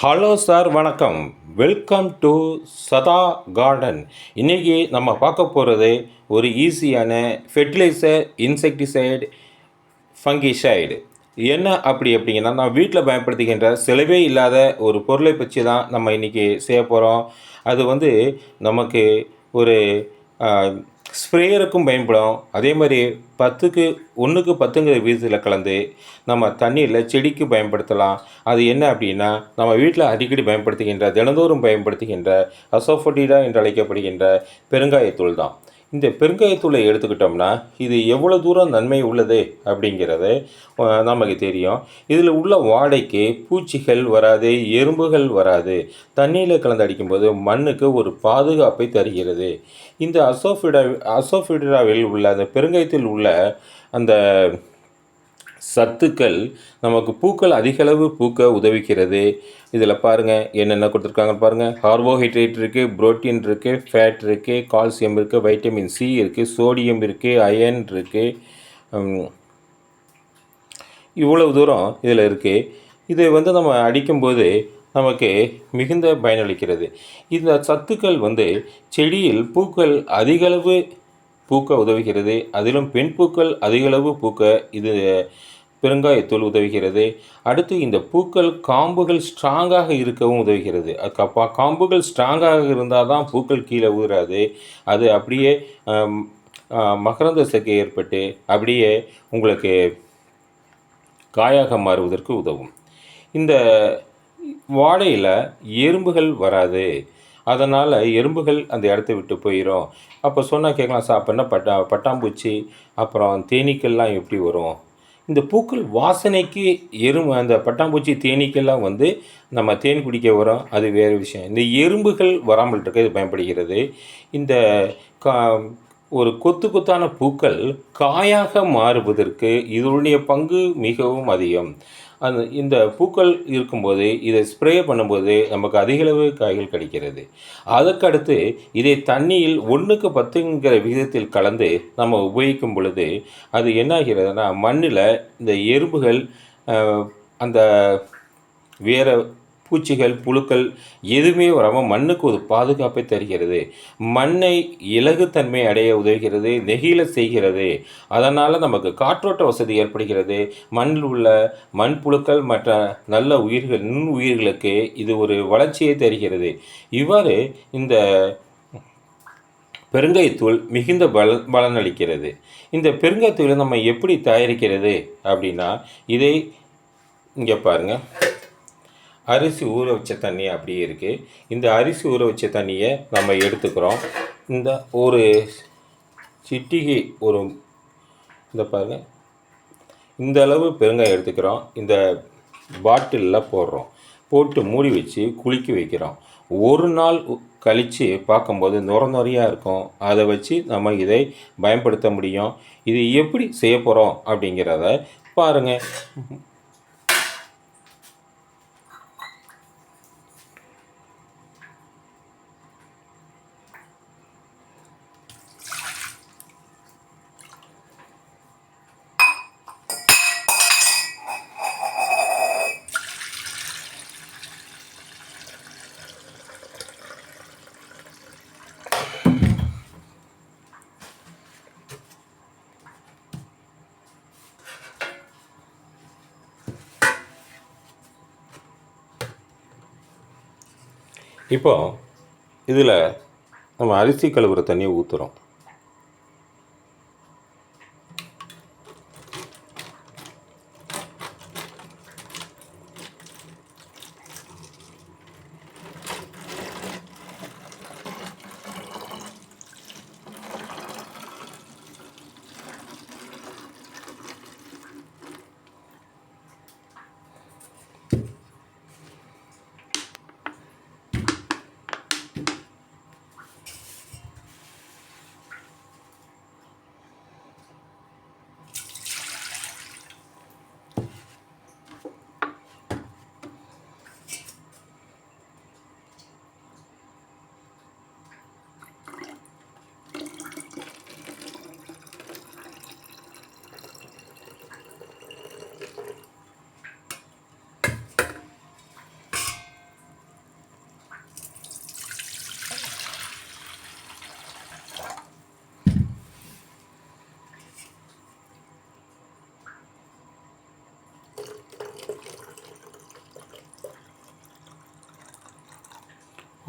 Hello sir வணக்கம். Welcome to சதா garden இன்றைக்கி நம்ம பார்க்க போகிறது ஒரு ஈஸியான ஃபெர்டிலைசர் இன்செக்டிசைடு ஃபங்கிசைடு என்ன அப்படி அப்படிங்கன்னா நான் வீட்டில் பயன்படுத்துகின்ற செலவே இல்லாத ஒரு பொருளை பற்றி தான் நம்ம இன்றைக்கி செய்ய போகிறோம் அது வந்து நமக்கு ஒரு ஸ்ப்ரேயருக்கும் பயன்படும். அதே மாதிரி பத்துக்கு ஒன்றுக்கு பத்துங்கிற விதத்தில் கலந்து நம்ம தண்ணியில் செடிக்கு பயன்படுத்தலாம். அது என்ன அப்படின்னா நம்ம வீட்டில் அடிக்கடி பயன்படுத்துகின்ற தினந்தோறும் பயன்படுத்துகின்ற அசோஃபோட்டிடா என்று அழைக்கப்படுகின்ற பெருங்காயத்தூள் தான். இந்த பெருங்காயத்தூளை எடுத்துக்கிட்டோம்னா இது எவ்வளோ தூரம் நன்மை உள்ளது அப்படிங்கிறது நமக்கு தெரியும். இதில் உள்ள வாடைக்கு பூச்சிகள் வராது எறும்புகள் வராது. தண்ணியில் கலந்து அடிக்கும்போது மண்ணுக்கு ஒரு பாதுகாப்பை தருகிறது. இந்த அசோஃபிடா அசோஃபிடாவில் உள்ள அந்த பெருங்காயத்தில் உள்ள அந்த சத்துக்கள் நமக்கு பூக்கள் அதிகளவு பூக்க உதவிக்கிறது இதில் பாருங்கள் என்னென்ன கொடுத்துருக்காங்க பாருங்கள் கார்போஹைட்ரேட் இருக்குது புரோட்டீன் இருக்குது ஃபேட் இருக்குது கால்சியம் இருக்குது வைட்டமின் சி இருக்குது சோடியம் இருக்குது அயன் இருக்குது இவ்வளவு தூரம் இதில் இருக்குது இதை வந்து நம்ம அடிக்கும்போது நமக்கு மிகுந்த பயனளிக்கிறது. இந்த சத்துக்கள் வந்து செடியில் பூக்கள் அதிகளவு பூக்க உதவுகிறது. அதிலும் பெண் பூக்கள் அதிகளவு பூக்க இது பெருங்காயத்தூள் உதவுகிறது. அடுத்து இந்த பூக்கள் காம்புகள் ஸ்ட்ராங்காக இருக்கவும் உதவுகிறது. அதுக்கப்பா காம்புகள் ஸ்ட்ராங்காக இருந்தால் தான் பூக்கள் கீழே ஊறாது. அது அப்படியே மகரந்த சக்கை ஏற்பட்டு அப்படியே உங்களுக்கு காயாக மாறுவதற்கு உதவும். இந்த வாடையில் எறும்புகள் வராது. அதனால் எறும்புகள் அந்த இடத்த விட்டு போயிடும் அப்போ சொன்னால் கேட்கலாம் சார் அப்போ என்ன பட்டா பட்டாம்பூச்சி அப்புறம் தேனீக்கள்லாம் எப்படி வரும்? இந்த பூக்கள் வாசனைக்கு எறும்பு அந்த பட்டாம்பூச்சி தேனீக்கெல்லாம் வந்து நம்ம தேன் குடிக்க வரோம். அது வேறு விஷயம். இந்த எறும்புகள் வராமல் இருக்க இது பயன்படுகிறது. இந்த கா ஒரு கொத்து கொத்தான பூக்கள் காயாக மாறுவதற்கு இதனுடைய பங்கு மிகவும் அதிகம். அந்த இந்த பூக்கள் இருக்கும்போது இதை ஸ்ப்ரே பண்ணும்போது நமக்கு அதிகளவு காய்கள் கிடைக்கிறது. அதற்கடுத்து இதை தண்ணியில் ஒன்றுக்கு பத்துங்கிற விகிதத்தில் கலந்து நம்ம உபயோகிக்கும் பொழுது அது என்ன ஆகிறதுனா மண்ணில் இந்த எறும்புகள் அந்த வேற பூச்சிகள் புழுக்கள் எதுவுமே வராமல் மண்ணுக்கு ஒரு பாதுகாப்பை தருகிறது. மண்ணை இலகுத்தன்மை அடைய உதவுகிறது நெகிழ செய்கிறது. அதனால் நமக்கு காற்றோட்ட வசதி ஏற்படுகிறது. மண்ணில் உள்ள மண் புழுக்கள் மற்ற நல்ல உயிர்கள் நுண் உயிர்களுக்கு இது ஒரு வளர்ச்சியை தருகிறது. இவ்வாறு இந்த பெருங்காயத்தூள் மிகுந்த பல பலனளிக்கிறது. இந்த பெருங்காயத்தூளை நம்ம எப்படி தயாரிக்கிறது அப்படின்னா இதை இங்கே பாருங்கள் அரிசி ஊற வச்ச தண்ணி அப்படியே இருக்குது இந்த அரிசி ஊற வச்ச தண்ணியை நம்ம எடுத்துக்கிறோம். இந்த ஒரு சிட்டிகை ஒரு இந்த பாருங்கள் இந்த அளவு பெருங்காயம் எடுத்துக்கிறோம். இந்த பாட்டிலில் போடுறோம். போட்டு மூடி வச்சு குளிக்க வைக்கிறோம். ஒரு நாள் கழித்து பார்க்கும்போது நுர நுறையாக இருக்கும். அதை வச்சு நம்ம இதை பயன்படுத்த முடியும். இது எப்படி செய்ய போகிறோம் அப்படிங்கிறத பாருங்கள் இப்போ இதில் நம்ம அரிசி கழுவுற தண்ணியை ஊற்றுறோம்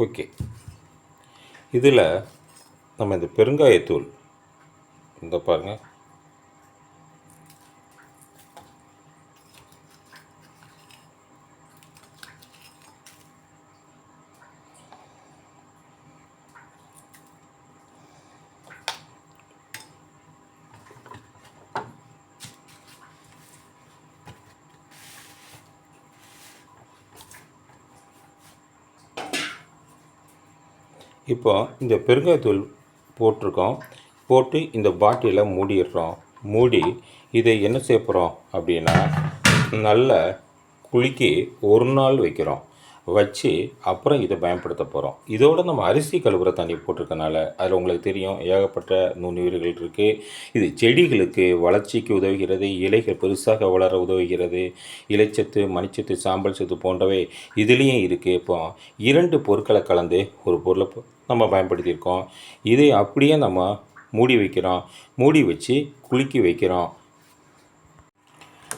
ஓகே. இதில் நம்ம இந்த பெருங்காயத்தூள் இந்த பாருங்கள் இப்போ இந்த பெருங்காயத்தூள் போட்டிருக்கோம். போட்டு இந்த பாட்டிலை மூடிடுறோம். மூடி இதை என்ன செய்ய போகிறோம் அப்படின்னா நல்ல குலுக்கி ஒரு நாள் வைக்கிறோம். வச்சு அப்புறம் இதை பயன்படுத்த போகிறோம் இதோட நம்ம அரிசி கழுவுற தண்ணி போட்டிருக்கனால அதில் உங்களுக்கு தெரியும் ஏகப்பட்ட நுண்ணுயிர்கள் இருக்குது இது செடிகளுக்கு வளர்ச்சிக்கு உதவுகிறது இலைகள் பெருசாக வளர உதவுகிறது. இலைச்சத்து மணிச்சத்து சாம்பல் சத்து போன்றவை இதுலேயும் இருக்குது இப்போ இரண்டு பொருட்களை கலந்து ஒரு பொருளை நம்ம பயன்படுத்தியிருக்கோம். இதை அப்படியே நம்ம மூடி வைக்கிறோம். மூடி வச்சு குலுக்கி வைக்கிறோம்.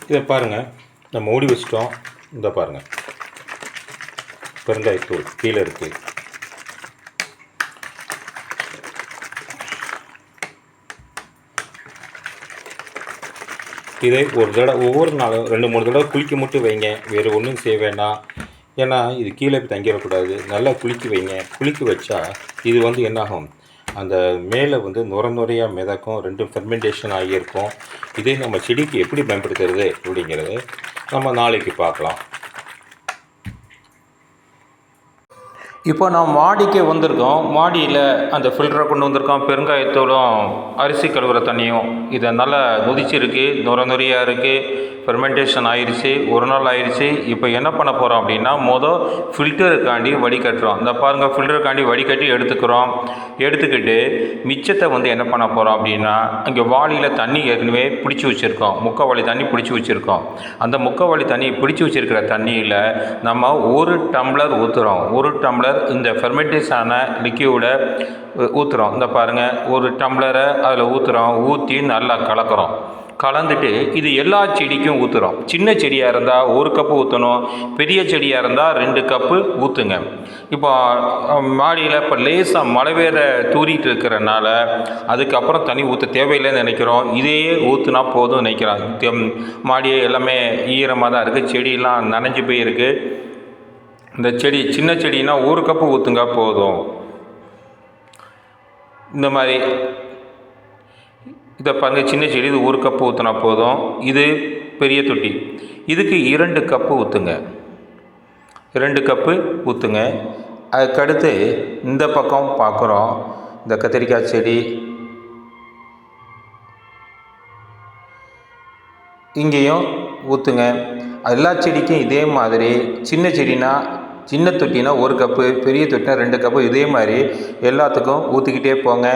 இதை பாருங்கள் நம்ம மூடி வச்சிட்டோம். இந்த பாருங்கள் பெருங்காயத்தூள் கீழே இருக்குது இதை ஒரு தடவை ஒவ்வொரு நாளும் ரெண்டு மூணு தடவை குளிக்க மட்டும் வைங்க. வேறு ஒன்றும் செய்ய வேண்டாம். ஏன்னா இது கீழே போய் தங்கிடக்கூடாது நல்லா குளிக்க வைங்க. குளிக்க வச்சா இது வந்து என்னாகும்? அந்த மேலே வந்து நுர நுரையாக மிதக்கும். ரெண்டும் ஃபெர்மெண்டேஷன் ஆகியிருக்கும் இதை நம்ம செடிக்கு எப்படி பயன்படுத்துறது அப்படிங்கிறது நம்ம நாளைக்கு பார்க்கலாம். இப்போ நான் மாடிக்கு வந்திருக்கோம். மாடியில் அந்த ஃபில்டரை கொண்டு வந்திருக்கோம் பெருங்காயத்தூளும் அரிசி கழுவுற தண்ணியும். இதை நல்லா நொதிச்சிருக்கு நுர நுரையாக இருக்குது ஃபெர்மெண்டேஷன் ஆயிடுச்சு ஒரு நாள் ஆயிடுச்சு இப்போ என்ன பண்ண போகிறோம் அப்படின்னா மொதல் ஃபில்டருக்காண்டி வடிகட்டுறோம். இந்த பாருங்கள் ஃபில்டருக்காண்டி வடிகட்டி எடுத்துக்கிறோம். எடுத்துக்கிட்டு மிச்சத்தை வந்து என்ன பண்ண போகிறோம் அப்படின்னா இங்கே வாளியில் தண்ணி ஏற்கனவே பிடிச்சி வச்சுருக்கோம். முக்கவாளி தண்ணி பிடிச்சி வச்சுருக்கோம். அந்த முக்கவாளி தண்ணி பிடிச்சி வச்சுருக்கிற தண்ணியில் நம்ம ஒரு டம்ளர் ஊற்றுறோம் ஒரு டம்ளர் இந்த ஃபெர்மெட்டிஸான லிக்யூடை ஊற்றுறோம் இந்த பாருங்கள் ஒரு டம்ளரை அதில் ஊற்றுறோம் ஊற்றி நல்லா கலக்கிறோம். கலந்துட்டு இது எல்லா செடிக்கும் ஊற்றுறோம் சின்ன செடியாக இருந்தால் ஒரு கப்பு ஊற்றணும் பெரிய செடியாக இருந்தால் ரெண்டு கப்பு ஊற்றுங்க இப்போ மாடியில் இப்போ லேசாக மழை வேற தூரிட்டு இருக்கிறனால அதுக்கப்புறம் தண்ணி ஊற்ற தேவையில்லைன்னு நினைக்கிறோம். இதையே ஊற்றுனா போதும் நினைக்கிறோம் தெம்- மாடி எல்லாமே ஈரமாக தான் இருக்குது செடியெல்லாம் நனைஞ்சு போயிருக்கு. இந்த செடி சின்ன செடினா ஒரு கப்பு ஊற்றுங்க போதும். இந்த மாதிரி இதை பாருங்க சின்ன செடி இது ஒரு கப்பு ஊற்றினா போதும். இது பெரிய தொட்டி. இதுக்கு இரண்டு கப்பு ஊற்றுங்க இரண்டு கப்பு ஊற்றுங்க அதுக்கடுத்து இந்த பக்கம் பார்க்குறோம் இந்த கத்திரிக்காய் செடி. இங்கேயும் ஊற்றுங்க எல்லா செடிக்கும் இதே மாதிரி சின்ன செடினா சின்ன தொட்டினா ஒரு கப்பு பெரிய தொட்டினா ரெண்டு கப்பு இதே மாதிரி எல்லாத்துக்கும் ஊற்றிக்கிட்டே போங்க.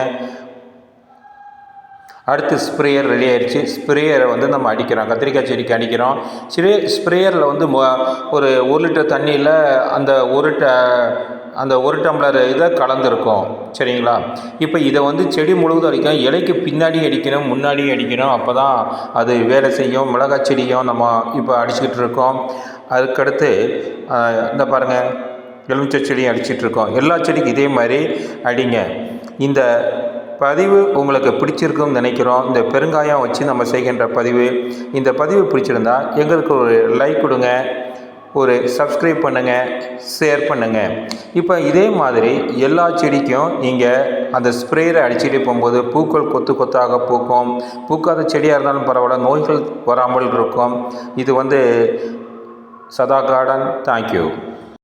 அடுத்து ஸ்ப்ரேயர் ரெடி ஆயிடுச்சு. ஸ்ப்ரேயரை வந்து நம்ம அடிக்கிறோம். கத்திரிக்காய் செடிக்கு அடிக்கிறோம். ஸ்ப்ரே ஸ்ப்ரேயரில் வந்து ஒரு ஒரு லிட்டர் தண்ணியில் அந்த ஒரு ட அந்த ஒரு டம்ளர் இதை கலந்துருக்கும். சரிங்களா? இப்போ இதை வந்து செடி முழுவதும் அடிக்கணும். இலைக்கு பின்னாடி அடிக்கணும் முன்னாடி அடிக்கணும். அப்போ தான் அது வேலை செய்யும். மிளகாய் செடியும் நம்ம இப்போ அடிச்சுக்கிட்டு இருக்கோம். அதுக்கடுத்து இந்த பாருங்கள் எலுமிச்சை செடியும் அடிச்சிட்ருக்கோம் எல்லா செடிக்கும் இதே மாதிரி அடிங்க. இந்த பதிவு உங்களுக்கு பிடிச்சிருக்கும்னு நினைக்கிறோம். இந்த பெருங்காயம் வச்சு நம்ம செய்கின்ற பதிவு. இந்த பதிவு பிடிச்சிருந்தா எங்களுக்கு ஒரு லைக் கொடுங்க. ஒரு சப்ஸ்கிரைப் பண்ணுங்கள் ஷேர் பண்ணுங்கள் இப்போ இதே மாதிரி எல்லா செடிக்கும் நீங்கள் அந்த ஸ்ப்ரேயரை அடிச்சுட்டு போகும்போது பூக்கள் கொத்து கொத்தாக பூக்கும். பூக்காத செடியாக இருந்தாலும் பரவாயில்ல நோய்கள் வராமல் இருக்கும். இது வந்து சதா கார்டன். தேங்க்யூ